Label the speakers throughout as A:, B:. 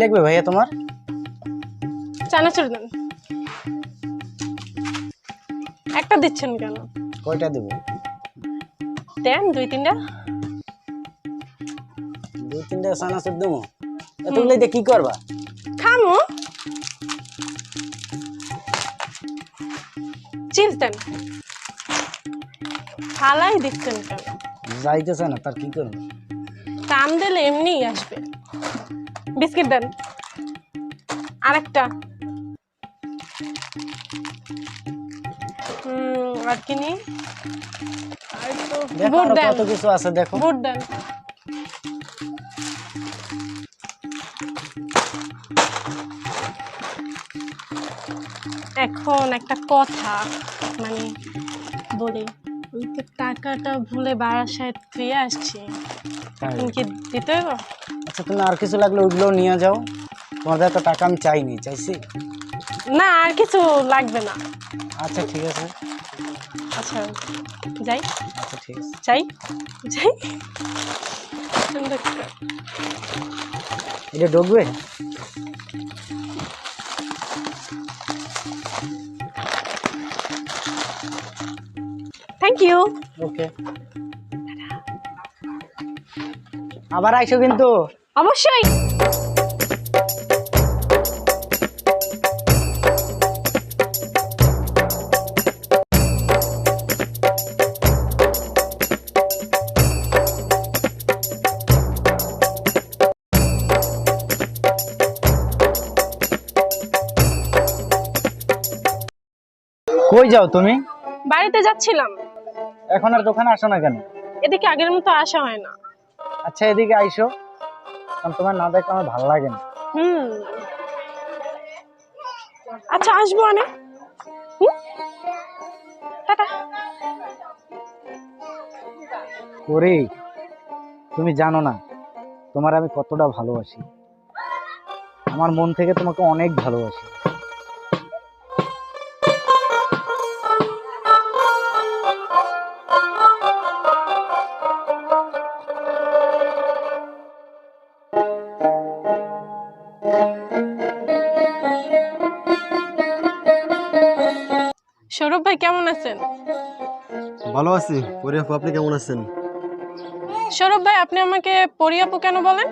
A: লাগবে ভাইয়া তোমার?
B: চানাচুর দেন। একটা দিচ্ছেন কেন?
A: কয়টা দেবো?
B: দেন দুই তিনটা।
A: দুই তিনটা সানাসুর দেবো? এতগুলো দিয়ে কি করবা?
B: খামো। চিপস দেন ফালাই দিচ্ছেন কেন?
A: যাইতেছে না তার কি করব?
B: দাম দিলে এমনিই আসবে। বিস্কিট দেন। আরেকটা। আর কি নিই? বুট দেন।
A: কত কিছু আছে দেখো।
B: বুট দেন। এখন একটা কথা মানে বলি ওই তো টাকাটা ভুলে বারাসায় ফিরে আসছি তুমি কি দিতে
A: আচ্ছা তুমি আর কিছু লাগলে ওইগুলো নিয়ে যাও। তোমাদের এত টাকা আমি চাইনি চাইছি?
B: না আর কিছু লাগবে না।
A: আচ্ছা ঠিক আছে।
B: আচ্ছা যাই।
A: আচ্ছা ঠিক আছে।
B: যাই। যাই।
A: এটা ঢুকবে?
B: থ্যাংক ইউ
A: ওকে আবার আইসো কিন্তু।
B: অবশ্যই।
A: কই যাও তুমি?
B: বাড়িতে যাচ্ছিলাম।
A: এখন আর দোকানে আসো না কেন?
B: এদিকে আগের মতো আসা হয় না।
A: আচ্ছা এদিকে আইসো। কারণ তোমার না দেখলে আমার ভালো লাগে না।
B: হুম। আচ্ছা আসব আমি? টাটা।
A: করি তুমি জানো না তোমার আমি কতটা ভালোবাসি। আমার মন থেকে তোমাকে অনেক ভালোবাসি।
C: ভালো আছি। পরি আপু আপনি কেমন আছেন?
B: সৌরভ ভাই আপনি আমাকে পরিয়াপু কেন বলেন?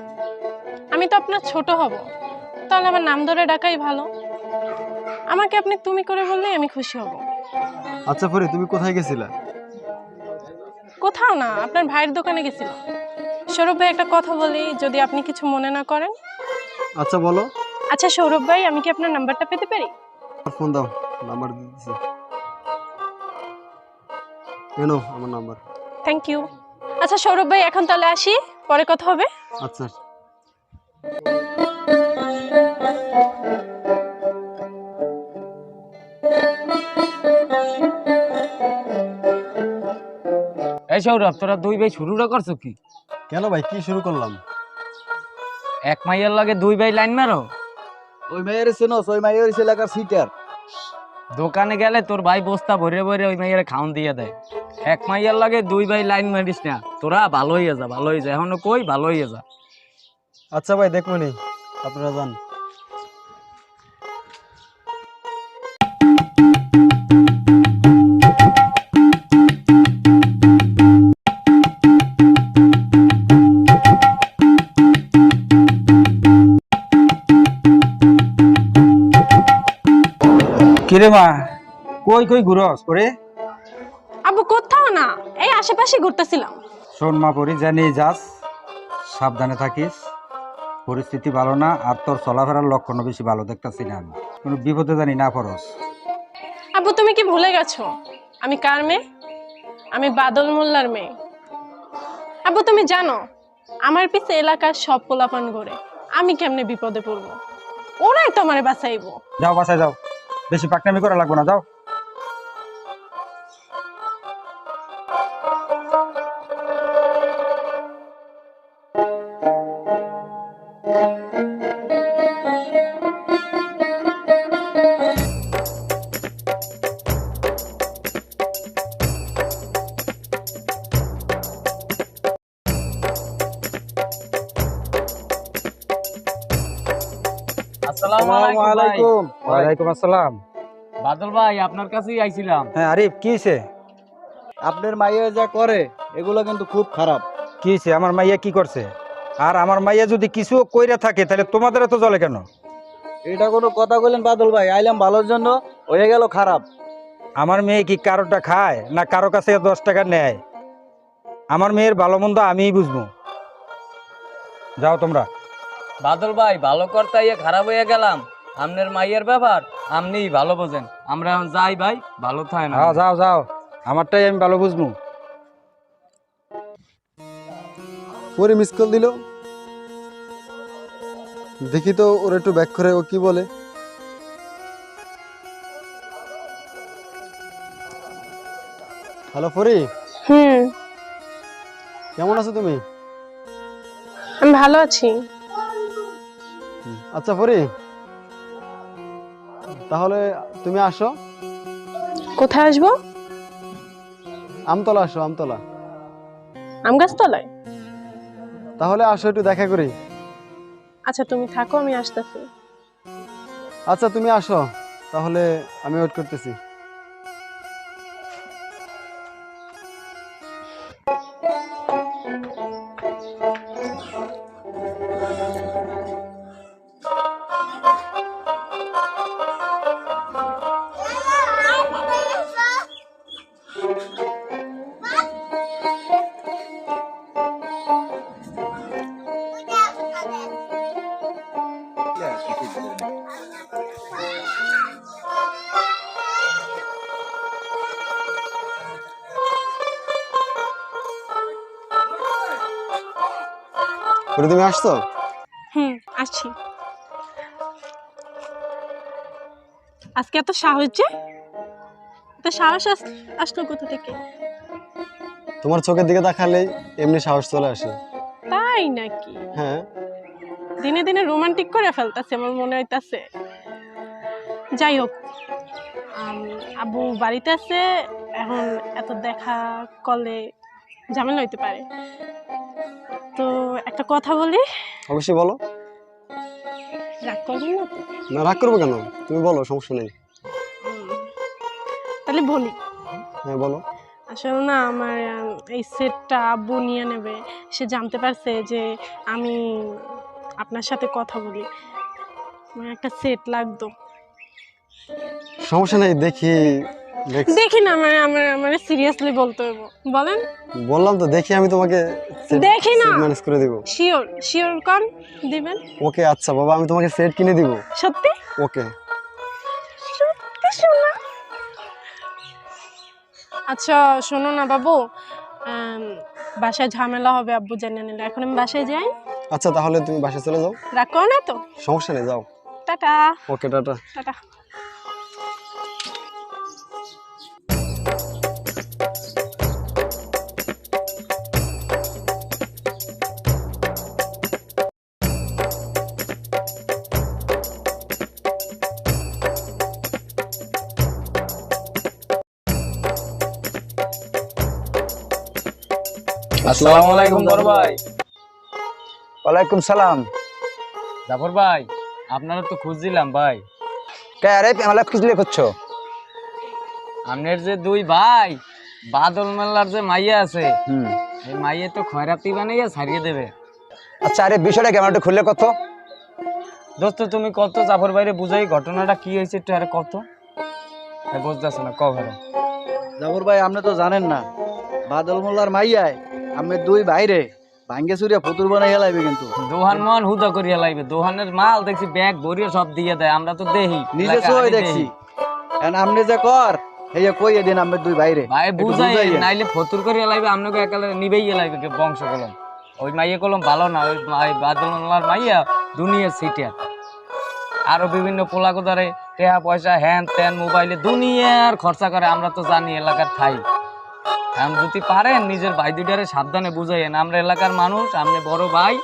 B: আমি তো আপনার ছোট হব। তাহলে আমার নাম ধরে ডাকাই ভালো। আমাকে আপনি তুমি করে বললেই আমি খুশি হব।
C: আচ্ছা পরি তুমি কোথায় গেছিলা?
B: কোথাও না আপনার ভাইয়ের দোকানে গেছিলাম। সৌরভ ভাই একটা কথা বলি যদি আপনি কিছু মনে না করেন।
C: আচ্ছা বলো।
B: আচ্ছা সৌরভ ভাই আমি কি আপনার নাম্বারটা পেতে পারি?
C: ফোন দাও নাম্বার দিচ্ছি এনো আমার নাম্বার
B: থ্যাংক ইউ আচ্ছা সৌরভ ভাই এখন তাহলে আসি। পরে কথা হবে।
C: আচ্ছা।
D: এই সৌরভ তোরা দুই ভাই শুরুটা করছ কি?
C: কেন ভাই কি শুরু করলাম?
D: এক মাইয়ার লাগে দুই ভাই লাইন মারো।
C: ওই মাইয়ের চেনো ওই মাইয়ের এলাকার সিটার
D: দোকানে গেলে তোর ভাই বস্তা ভরে ভরে ওই মাইয়ারে খাওন দিয়ে দেয়। এক মাইয়ার লাগে দুই ভাই লাইন মারিস না। তোরা ভালো হয়ে যা ভালো হয়ে যা। এখনও কই ভালো হয়ে যা।
C: আচ্ছা ভাই দেখব নি আপনারা যান।
A: কিরে মা কই কই ঘুরস করে
B: আশেপাশে ঘুরতেছিলাম।
E: শোন মা পরি জানি যাস সাবধানে থাকিস পরিস্থিতি ভালো না আর তোর চলাফেরার লক্ষণও বেশি ভালো দেখতেছি না আমি। কোনো বিপদে জানি না পরস।
B: আবু তুমি কি ভুলে গেছো? আমি কার মেয়ে? আমি বাদল মোল্লার মেয়ে। আবু তুমি জানো আমার পিছে এলাকার সব পোলাপান করে আমি কেমনে বিপদে পড়ব? ওরাই তো আমারে বাঁচাইবো।
E: যাও বাসায় যাও। বেশি পাকনামি করা লাগবে না যাও।
D: আসসালামু আলাইকুম
E: আসসালাম।
D: বাদল ভাই আপনার কাছেই আইছিলাম।
E: হ্যাঁ আরিফ কি
F: আপনার মাইয়া যা করে এগুলো কিন্তু খুব খারাপ।
E: কি আমার মাইয়া কি করছে? আর আমার মাইয়া যদি কিছু কইরা থাকে তাহলে তোমাদের তো চলে কেন?
F: এটা কোনো কথা বললেন বাদল ভাই আইলাম ভালোর জন্য হয়ে গেল খারাপ।
E: আমার মেয়ে কি কারোটা খায় না কারও কাছে দশ টাকা নেয়? আমার মেয়ের ভালো মন্দ আমিই বুঝব। যাও তোমরা।
D: বাদল ভাই ভালো করতে ইয়ে খারাপ হয়ে গেলাম। আপনার মাইয়ের ব্যাপার আপনিই ভালো বোঝেন। আমরা এখন যাই ভাই ভালো থাকে না
E: যাও যাও যাও। আমারটাই আমি ভালো বুঝব।
F: পরে মিস কল দিল। দেখি তো ওর একটু ব্যাক করে ও কি বলে। হ্যালো ফরি।
B: হুম।
F: কেমন আছো তুমি?
B: আমি ভালো আছি।
F: আচ্ছা ফরি। তাহলে তুমি আসো।
B: কোথায় আসব?
F: আমতলা আসো আমতলা।
B: আম গাছতলায়?
F: তাহলে আসো একটু দেখা করি।
B: আচ্ছা তুমি থাকো আমি আসতেছি।
F: আচ্ছা তুমি আসো। তাহলে আমি ওয়েট করতেছি। ফরি তুমি আসছো?
B: হুম আসছি। আজকে এত সাহস যে? এত সাহস আস- আসলো কোথা থেকে?
F: তোমার চোখের দিকে তাকালেই এমনি সাহস চলে আসে।
B: তাই নাকি?
F: হ্যাঁ।
B: দিনে দিনে রোমান্টিক করে ফেলতেছে আমার মনে হইতাছে। যাই হোক আব্বু বাড়িতে আছে এখন এত দেখা করলে ঝামেলা হইতে পারে। তো একটা কথা বলি?
F: অবশ্যই বলো।
B: রাগ করবেন না তো?
F: না রাগ করব কেন? তুমি বলো সমস্যা নেই।
B: তাহলে বলি।
F: হ্যাঁ বলো।
B: আসলে না আমার এই সেটটা আব্বু নিয়ে নেবে। সে জানতে পারছে যে আমি আপনার সাথে কথা বলি। আমার একটা সেট লাগতো।
F: সমস্যা নেই দেখি দেখ-
B: না মানে আমার আমার সিরিয়াসলি বলতে হবে বলেন।
F: বললাম তো দেখি আমি তোমাকে
B: দেখি না।
F: ম্যানেজ করে দিব।
B: শিওর শিওর কন? দিবেন।
F: ওকে আচ্ছা বাবা আমি তোমাকে সেট কিনে দিব।
B: সত্যি?
F: ওকে।
B: সত্যি শোনা। আচ্ছা শোনো না বাবু। বাসায় ঝামেলা হবে আব্বু জেনে নিলে। এখন আমি বাসায় যাই।
F: আচ্ছা তাহলে তুমি বাসায় চলে যাও।
B: করো না তো।
F: সমস্যা নেই যাও।
B: টাটা।
F: Okay tata.
B: টাটা।
D: আসসালামু আলাইকুম বড় ভাই।
G: ওয়ালাইকুম সালাম।
D: জাফর ভাই আপনারা তো খুঁজছিলাম ভাই।
G: কে আরে আমালা খুঁজলে করছ
D: আপনার যে দুই ভাই বাদল মেলার যে মাইয়া আছে
G: হুম।
D: এই মাইয়ে তো খয়রাতি বানাইয়া ছাড়িয়ে দেবে।
G: আচ্ছা আরে বিষয়টা কেমন একটু খুললে কত?
D: দোস্ত তুমি কত জাফর বাইরে বুঝাই ঘটনাটা কি হয়েছে একটু আরে কত? বুঝতেছ না কভারে
C: জাফর ভাই আপনি তো জানেন না বাদল মোল্লার মাইয়ায় আমি দুই বাইরে ভাঙ্গে চুরিয়া ফতুর বানাই হেলাইবে কিন্তু।
D: দোহান মন হুদা করিয়া লাগবে দোহানের মাল দেখছি ব্যাগ ভরিয়ে সব দিয়ে দেয় আমরা তো দেহি।
C: নিজে সই দেখছি।
D: দেহি।
C: এখন আপনি যে কর এই যে কইয়ে দিন আমি দুই
D: ভাই
C: একটু
D: বুঝাই
C: বুঝাইয়েন।
D: নাইলে ফতুর করিয়া আপনাকে একালে নিবেই লাগবে কে বংশ কলম। ওই মাইয়ে কলম ভালো না ওই মাই বাদলার মাইয়া দুনিয়া সিটিয়ার আরও বিভিন্ন পোলাগোদারে টেহা পয়সা হ্যান ত্যান মোবাইলে দুনিয়ার খরচা করে আমরা তো জানি এলাকার ঠাই। এখন যদি পারেন, নিজের ভাই দুইটারে সাবধানে বুঝাইয়েন। আমরা এলাকার মানুষ আপনি বড় ভাই,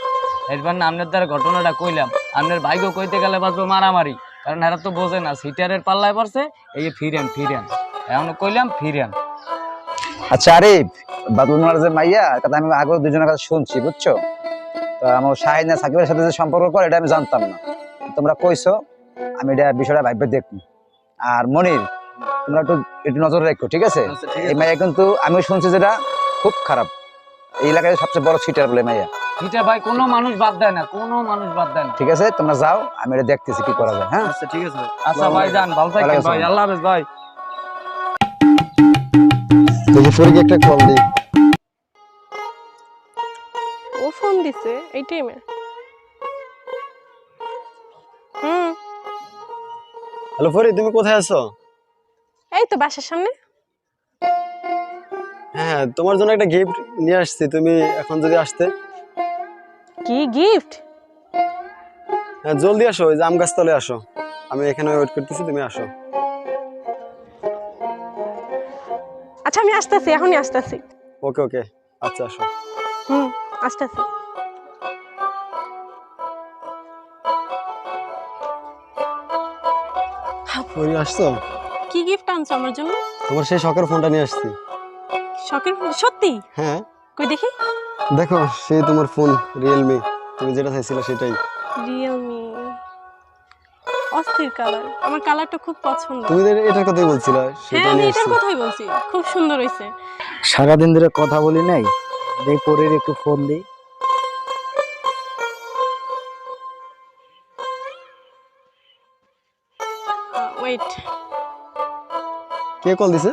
D: এরপর আপনার দ্বারা ঘটনাটা কইলাম। আপনার ভাইকেও কইতে গেলে বাঁচবো মারামারি। কারণ এরা তো বোঝে না, সিটারের পাল্লায় পড়ছে, এই ফিরেন ফিরেন। এখন কইলাম ফিরেন।
G: আচ্ছা আরে বাদুলমার যে মাইয়া কথা আমি আগে দুজনের কাছে শুনছি, বুঝছ? তো আমার শাহিনা সাকিবের সাথে যে সম্পর্ক করে, এটা আমি জানতাম না। তোমরা কইছো, আমি এটা বিষয়টা ভাইবে দেখব। আর মনির, তোমরা একটু একটু নজর রাখো ঠিক আছে?
F: আচ্ছা,
G: এই মাইয়া কিন্তু আমি শুনছি যেটা খুব খারাপ। এই এলাকায় সবচেয়ে বড় সিটার বলে মাইয়া।
D: এটা ভাই কোনো মানুষ বাদ দেয় না কোনো মানুষ বাদ দেয় না।
G: ঠিক আছে তোমরা যাও আমি এটা দেখতেছি কি করা যায় হ্যাঁ?
F: আচ্ছা ঠিক আছে
D: আচ্ছা ভাই যান ভালো থাকেন ভাই আল্লাহ হাফেজ ভাই।
F: দেখি পরে একটা কল দিই।
B: ও ফোন দিছে এই টাইমে হুম।
F: হ্যালো ফরি তুমি কোথায় আছো?
B: এই তো বাসার সামনে।
F: হ্যাঁ তোমার জন্য একটা গিফট নিয়ে আসছি তুমি এখন যদি আসতে।
B: কি গিফট
F: হ্যাঁ জলদি আসো ওই যে আম গাছতলে আসো। আমি এখানে ওয়েট করতেছি তুমি আসো।
B: আচ্ছা আমি আসতেছি এখনই আসতেছি।
F: ওকে ওকে আচ্ছা আসো।
B: হুম আসতেছি।
F: ফরি আসছো?
B: কি গিফট আনছো আমার জন্য?
F: তোমার সেই শখের ফোনটা নিয়ে আসছি।
B: শখের ফোন? সত্যি?
F: হ্যাঁ।
B: কই দেখি।
F: দেখো সেই তোমার ফোন রিয়েলমি তুমি যেটা চাইছিলে সেটাই।
B: রিয়েলমি অস্থির কালার আমার কালারটা খুব পছন্দ।
F: তুমি এটার কথাই বলছিলে
B: হ্যাঁ
F: সেটা
B: আমি
F: নিয়ে
B: এটার কথাই বলছি। খুব সুন্দর হয়েছে।
A: সারাদিন ধরে কথা বলি নাই? দেই পরের একটু ফোন দিই
B: ওয়েট
F: কে কল দিছে?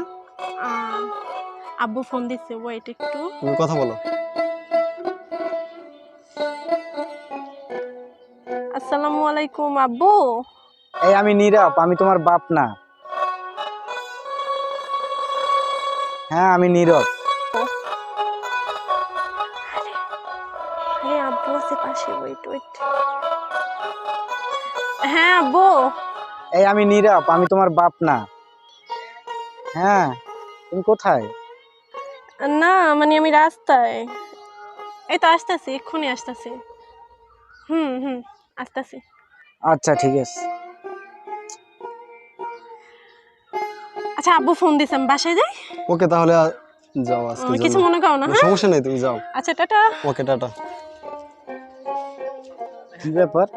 B: আব্বু ফোন দিচ্ছে ওয়েট একটু।
F: তুমি কথা বলো।
B: আসসালামু আলাইকুম আব্বু।
A: এই আমি নীরব আমি তোমার বাপ না। হ্যাঁ আমি নীরব।
B: হ্যাঁ আব্বু আছে পাশে ওয়েট ওয়েট হ্যাঁ আব্বু।
A: এই আমি নীরব আমি তোমার বাপ না। হ্যাঁ তুমি কোথায়?
B: না মানে আমি রাস্তায়। এই তো আসতেছি এক্ষুনি আসতেছি। হুম হুম আসতেছি।
A: আচ্ছা ঠিক আছে।
B: আচ্ছা আব্বু ফোন দিছে আমি বাসায় যাই?
F: ওকে তাহলে আ- যাও আজকে
B: কিছু মনে করো না
F: না,
B: হ্যাঁ?
F: সমস্যা নেই তুমি যাও।
B: আচ্ছা টাটা।
F: Okay tata.
A: কি ব্যাপার?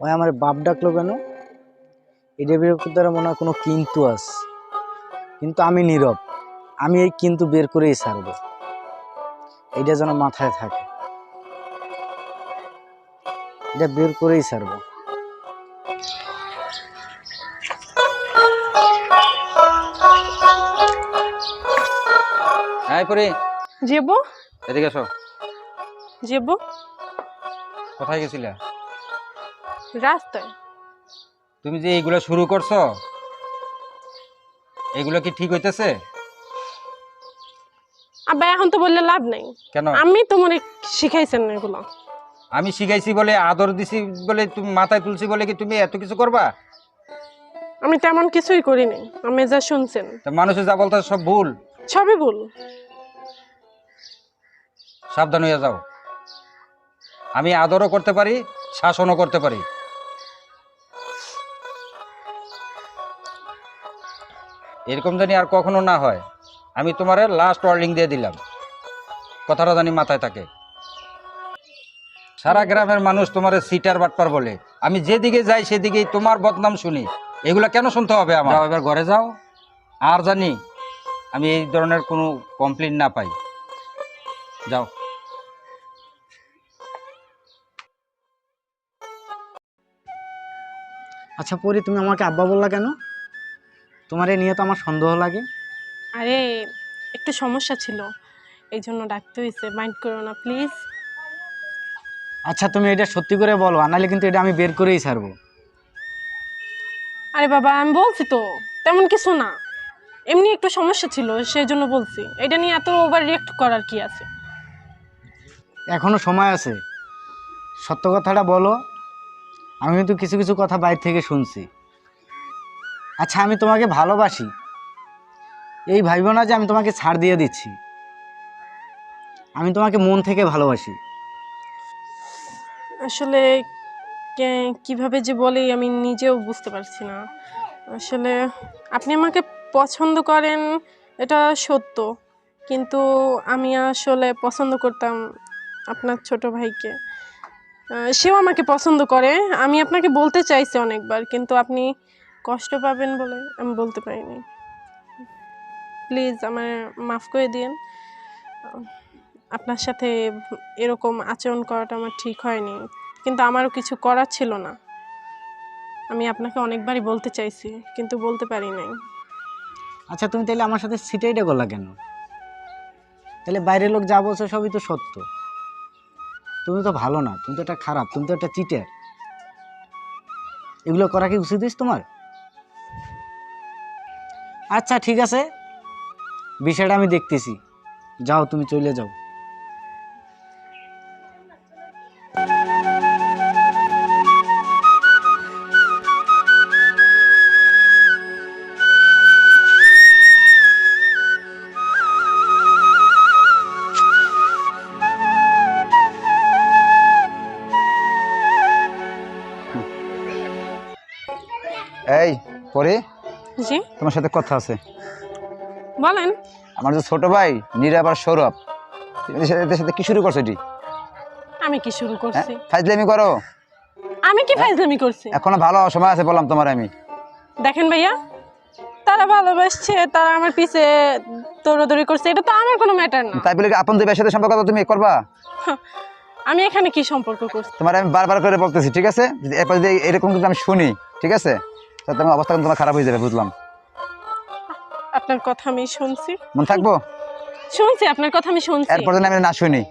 A: ওই আমার বাপ ডাকলো কেন? এটা বিরক্ত দ্বারা মনে হয় কোনো কিন্তু আস কিন্তু আমি নীরব। আমি এই কিন্তু বের করেই ছাড়ব। এইটা যেন মাথায় থাকে। এটা বের করেই ছাড়বো।
E: হ্যাঁ পরে।
B: যেবো
E: এদিকে এসো।
B: যেবো
E: কোথায় গেছিলে?
B: রাস্তায়।
E: তুমি যে এইগুলো শুরু করছ এগুলো কি ঠিক হইতেছে?
B: আব্বা এখন তো বললে লাভ নাই।
E: কেন?
B: আমি তোমার শিখাইছেন এগুলো।
E: আমি শিখাইছি বলে আদর দিছি বলে তুমি মাথায় তুলছি বলে কি তুমি এত কিছু করবা?
B: আমি তেমন কিছুই করিনি আমি যা শুনছেন।
E: তা মানুষে যা বলতে সব ভুল?
B: সবই ভুল।
E: সাবধান হয়ে যাও। আমি আদরও করতে পারি শাসনও করতে পারি। এরকম জানি আর কখনো না হয়। আমি তোমারে লাস্ট ওয়ার্নিং দিয়ে দিলাম। কথাটা জানি মাথায় থাকে। সারা গ্রামের মানুষ তোমার সিটার বাটপার বলে। আমি যেদিকে যাই সেদিকেই তোমার বদনাম শুনি। এগুলা কেন শুনতে হবে আমার? এবার ঘরে যাও। আর জানি আমি এই ধরনের কোনো কমপ্লেন না পাই। যাও।
A: আচ্ছা পরি তুমি আমাকে আব্বা বললা কেন? তোমার এ নিয়ে তো আমার সন্দেহ লাগে।
B: আরে একটু সমস্যা ছিল। এই জন্য ডাকতে হয়েছে। মাইন্ড করো না প্লিজ।
A: আচ্ছা তুমি এটা সত্যি করে বলো আনালে কিন্তু এটা আমি বের করেই ছাড়বো।
B: আরে বাবা আমি বলছি তো তেমন কিছু না। এমনি একটু সমস্যা ছিল সেই জন্য বলছি। এটা নিয়ে এত ওভার রিয়েক্ট করার কি আছে?
A: এখনও সময় আছে। সত্য কথাটা বলো। আমি কিন্তু কিছু কিছু কথা বাইরে থেকে শুনছি। আচ্ছা আমি তোমাকে ভালোবাসি। এই ভাইব না যে আমি তোমাকে ছাড় দিয়ে দিচ্ছি। আমি তোমাকে মন থেকে ভালোবাসি।
B: আসলে কীভাবে যে বলি, আমি নিজেও বুঝতে পারছি না। আসলে আপনি আমাকে পছন্দ করেন, এটা সত্য। কিন্তু আমি আসলে পছন্দ করতাম আপনার ছোট ভাইকে। সেও আমাকে পছন্দ করে। আমি আপনাকে বলতে চাইছি অনেকবার, কিন্তু আপনি কষ্ট পাবেন বলে আমি বলতে পারিনি। প্লিজ আমার মাফ করে দিন আপনার সাথে এরকম আচরণ করাটা আমার ঠিক হয়নি। কিন্তু আমারও কিছু করার ছিল না। আমি আপনাকে অনেকবারই বলতে চাইছি, কিন্তু বলতে পারি নাই।
A: আচ্ছা তুমি তাহলে আমার সাথে সিটাইটা করলা কেন? তাহলে বাইরের লোক যা বলছে সবই তো সত্য। তুমি তো ভালো না, তুমি তো একটা খারাপ, তুমি তো একটা চিটার এগুলো করা কি উচিত তোমার? আচ্ছা ঠিক আছে। বিষয়টা আমি দেখতেছি। যাও তুমি চলে যাও।
G: এই পরে?
B: জি?
G: তোমার সাথে কথা আছে।
B: বলেন।
G: আমার যে ছোট ভাই নীরব আর সৌরভ এদের সাথে- এদের সাথে কি শুরু করছ এটি?
B: আমি কি শুরু
G: হ্যাঁ
B: করছি
G: ফাইজলামি করো।
B: আমি কি ফাইজলামি করছি?
G: এখনও ভালো সময় আছে বললাম তোমার আমি।
B: দেখেন ভাইয়া তারা ভালোবাসছে তারা আমার পিছে দৌড়াদৌড়ি করছে এটা তো আমার কোনো ম্যাটার না।
G: তাই বলে কি আপন দুই সাথে সম্পর্ক তুমি করবা?
B: আমি এখানে কি সম্পর্ক করছি?
G: তোমার আমি বারবার করে বলতেছি ঠিক আছে? যদি এরপর যদি এরকম কিন্তু আমি শুনি ঠিক আছে? তো তোমার অবস্থা কিন্তু তোমার খারাপ হয়ে যাবে বুঝলাম।
B: আপনার কথা আমি শুনছি।
G: মন থাকব?
B: শুনছি আপনার কথা আমি শুনছি।
G: এরপর যেন আমি না শুনি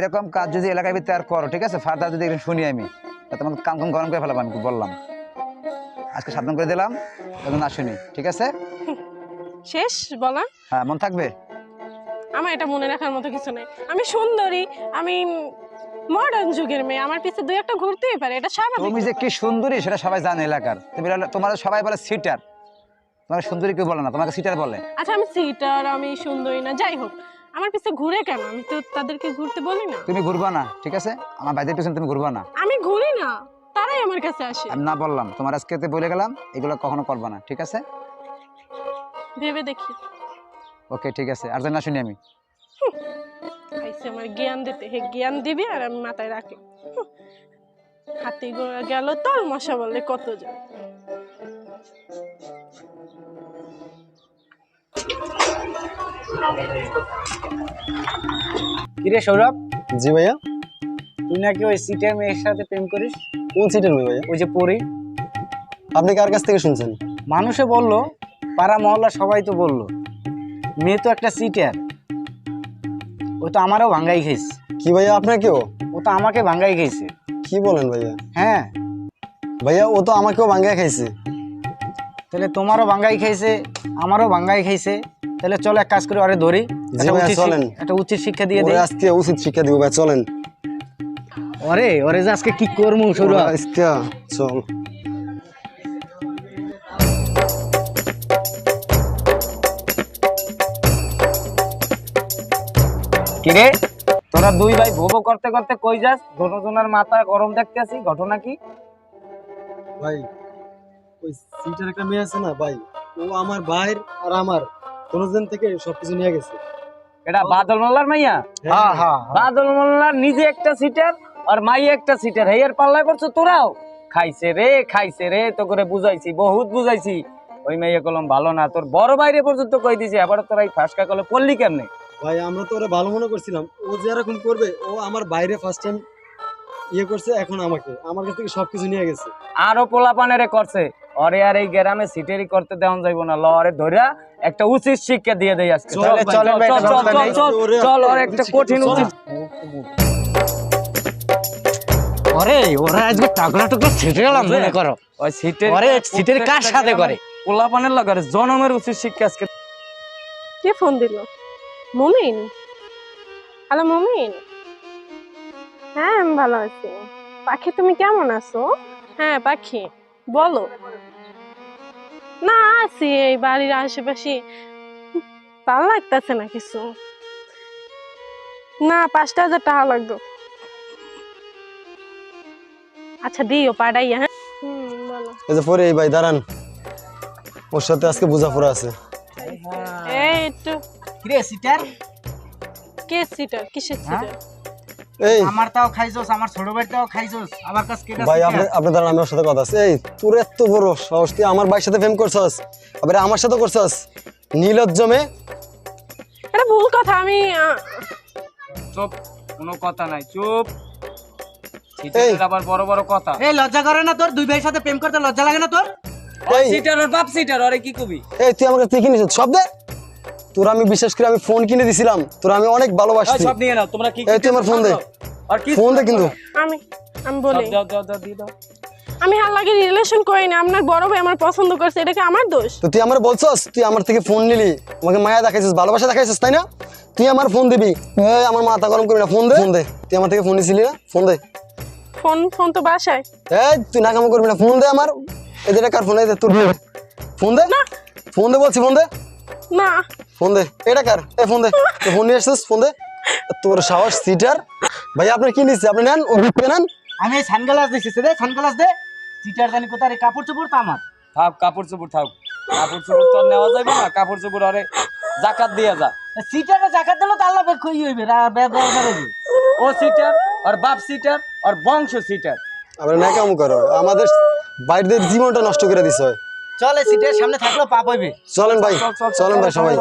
G: এরকম কাজ যদি এলাকার ভিতরে আর করো ঠিক আছে? ফার্দার যদি এরকম শুনি আমি তা তোমাকে কাম কাম গরম করে ফেলাবো আমি বললাম। আজকে সাবধান করে দিলাম যেন না শুনি ঠিক আছে?
B: শেষ বলা?
G: হ্যাঁ মন থাকবে?
B: আমার এটা মনে রাখার মতো কিছু নেই। আমি সুন্দরী আমি মডার্ন যুগের মেয়ে আমার পিছে দুই একটা ঘুরতেই পারে এটা স্বাভাবিক।
G: তুমি যে কি সুন্দরী সেটা সবাই জানে এলাকার। তুমি তোমার সবাই বলে সিটার তোমার সুন্দরী কেউ বলে না তোমাকে সিটার বলে।
B: আচ্ছা আমি সিটার আমি সুন্দরী না যাই হোক। আমার পিছে ঘুরে কেন? আমি তো তাদেরকে ঘুরতে বলি না।
G: তুমি ঘুরবা না ঠিক আছে? আমার বাইদের পিছনে তুমি ঘুরবা না।
B: আমি ঘুরি না তারাই আমার কাছে আসে।
G: আমি না বললাম তোমার আজকে বলে গেলাম এগুলো কখনো করবা না ঠিক আছে?
B: ভেবে দেখি।
G: ওকে ঠিক আছে। আর যেন না শুনি আমি।
B: আইসে আমার জ্ঞান দিতে হে জ্ঞান দিবি আর আমি মাথায় রাখি। হাতি গোড়া গেল তোর মশা বলে কত যায়
A: কিরে সৌরভ?
F: জি ভাইয়া।
A: তুই নাকি ওই সিটের মেয়ের সাথে প্রেম করিস?
F: কোন সিটের মেয়ে ভাইয়া?
A: ওই যে পড়ি
F: আপনি কার কাছ থেকে শুনছেন?
A: মানুষে বলল পাড়া মহল্লা সবাই তো বলল। মেয়ে তো একটা সিটার। ও তো আমারও ভাঙ্গাই খেয়েছে
F: কি ভাইয়া আপনাকেও?
A: ও তো আমাকে ভাঙ্গাই খেয়েছে
F: কি বলেন ভাইয়া?
A: হ্যাঁ।
F: ভাইয়া ও তো আমাকেও ভাঙ্গাই খাইছে।
A: তাহলে তোমারও ভাঙ্গাই খাইছে আমারও ভাঙ্গাই খাইছে। তাহলে চলো এক কাজ করে ওরে ধরি। একটা উচিত
F: চলেন।
A: একটা উচিত শিক্ষা দিয়ে দিই।
F: আজকে উচিত শিক্ষা দিব ভাই চলেন।
A: ওরে ওরে যে আজকে কি করব সৌরভ?
F: আজকে চল।
D: কিরে তোরা দুই ভাই ভোবো করতে করতে কই যাস? দুজনের মাথা গরম দেখতে আছি ঘটনা কি?
F: ভাই ওই সিটের একটা মেয়ে আছে না ভাই ও আমার ভাইয়ের আর আমার কোনোদিন থেকে সবকিছু নিয়ে গেছে।
D: এটা বাদল মোল্লার মাইয়া?
A: হ্যাঁ হ্যাঁ
D: বাদল মোল্লার নিজে একটা সিটার আর মাই একটা সিটার। হেয়ার পাল্লা করছ তোরাও? খাইছে রে খাইছে রে তো করে বুঝাইছি বহুত বুঝাইছি। ওই মেয়ে কলম ভালো না তোর বড় বাইরে পর্যন্ত কই দিছি আবার তোরা এই ফাঁসকা কলে পড়লি কেমনে?
F: ভাই আমরা তো ওরা ভালো মনে করছিলাম। ও যে এরকম করবে ও আমার বাইরে ফার্স্ট টাইম ইয়ে করছে এখন আমাকে। আমার কাছ থেকে সবকিছু নিয়ে গেছে।
D: আরও পোলাপানেরে করছে। অরে আর এই গ্রামে সিটেরই করতে দেওয়া যাইব না। লরে ধইরা একটা উচিত শিক্ষা দিয়ে দেই আজকে।
F: চল
D: চল, চল, চল, চল, চল,
F: ওরে
D: ওর
F: একটা
D: কঠিন উচিত।
A: ওরে ওরা আজকে টাকলা টুকলা ছেটে গেলাম মনে করো।
D: ওই সিটের
A: ওরে সিটের কার সাথে করে?
D: পোলাপানের লাগারে জনমের উচিত শিক্ষা আজকে।
B: কে ফোন দিল? মুমিন? হ্যালো মুমিন? হ্যাঁ আমি ভালো আছি। পাখি তুমি কেমন আছো? হ্যাঁ পাখি বলো। না আছি এই বাড়ির আশেপাশে। ভালো লাগতেছে না কিছু? না পাঁচটা হাজার টাকা লাগতো আচ্ছা দিও পাঠাইয়া হ্যাঁ? হুম বলো।
F: এই যে পরে এই ভাই দাঁড়ান। ওর সাথে আজকে বোঝাপড়া আছে।
B: এই একটু
A: কিরে সিটার
B: কে সিটার কিসের
A: হ্যাঁ?
B: সিটার
F: এই।
A: আমার তাও খাইছস আমার ছোট ভাইটাও খাইছস আমার কাছে কেটা
F: ভাই আপনি আপনি দাঁড়ান আমার সাথে কথা আছে এই তোর এত বড় সাহস তুই আমার ভাইয়ের সাথে প্রেম করছস? আবার আমার সাথে করছস? নীলজ্জমে?
B: এটা ভুল কথা আমি
D: চুপ কোনো কথা নাই চুপ।
F: এই।
D: আবার বড় বড় কথা।
A: এই লজ্জা করে না তোর? দুই ভাইয়ের সাথে প্রেম করতে লজ্জা লাগে না তোর?
F: এই।
D: সিটার ওর বাপ সিটার আরে কি কবি?
F: এই তুই আমার কাছে কি নিছিস সব দে। তোর আমি বিশেষ করে আমি ফোন কিনে দিছিলাম। তোর আমি অনেক ভালোবাসি
D: সব নিয়ে নাও তোমরা কি
F: এই তুই আমার ফোন দে।
D: আর কি
F: ফোন দে কিন্তু
B: আমি আমি বলি।
D: দাও দাও দাও দিয়ে দাও।
B: আমি হার লাগে রিলেশন করি না আপনার বড় ভাই আমার পছন্দ করছে এটা কি আমার দোষ?
F: তো তুই আমার বলছস তুই আমার থেকে ফোন নিলি আমাকে মায়া দেখাইছিস ভালোবাসা দেখাইছিস তাই না? তুই আমার ফোন দিবি। এই আমার মাথা গরম করি না ফোন দে। ফোন দে। তুই আমার থেকে ফোন নিছিলি না? ফোন দে।
B: ফোন ফোন তো বাসায়।
F: এই তুই নাকাম করবি না ফোন দে আমার। এদের কার ফোন এই দে তোর ফোন দে না। ফোন দে? বলছি ফোন দে?
B: না।
F: ফোন দে। এটা কার? এ ফোন দে। তো ফোন নিয়ে আসছিস? ফোন দে। তোর সাহস সিটার। ভাই আপনি কি নিচ্ছে আপনি নেন ও ঘুরতে নেন।
A: আমি সানগ্লাস দিছি দে সানগ্লাস দে। চিটার জানি কোথায় রে কাপড় চোপড় তো আমার।
D: থাক কাপড় চোপড় থাক। কাপড় চোপড় তো আর নেওয়া যাবে না কাপড় চোপড় আরে জাকাত দিয়া যা।
A: সিটারে জাকাত দিলে তো আল্লাহ বের কই হইবে।
D: ও সিটার আর বাপ সিটার আর বংশ সিটার।
F: আপনি নাকাম করো। আমাদের বাইরের জীবনটা নষ্ট করে দিছ।
A: চল সিটের সামনে থাকল পাপ হইবে
F: চলেন ভাই চলেন ভাই সবাই।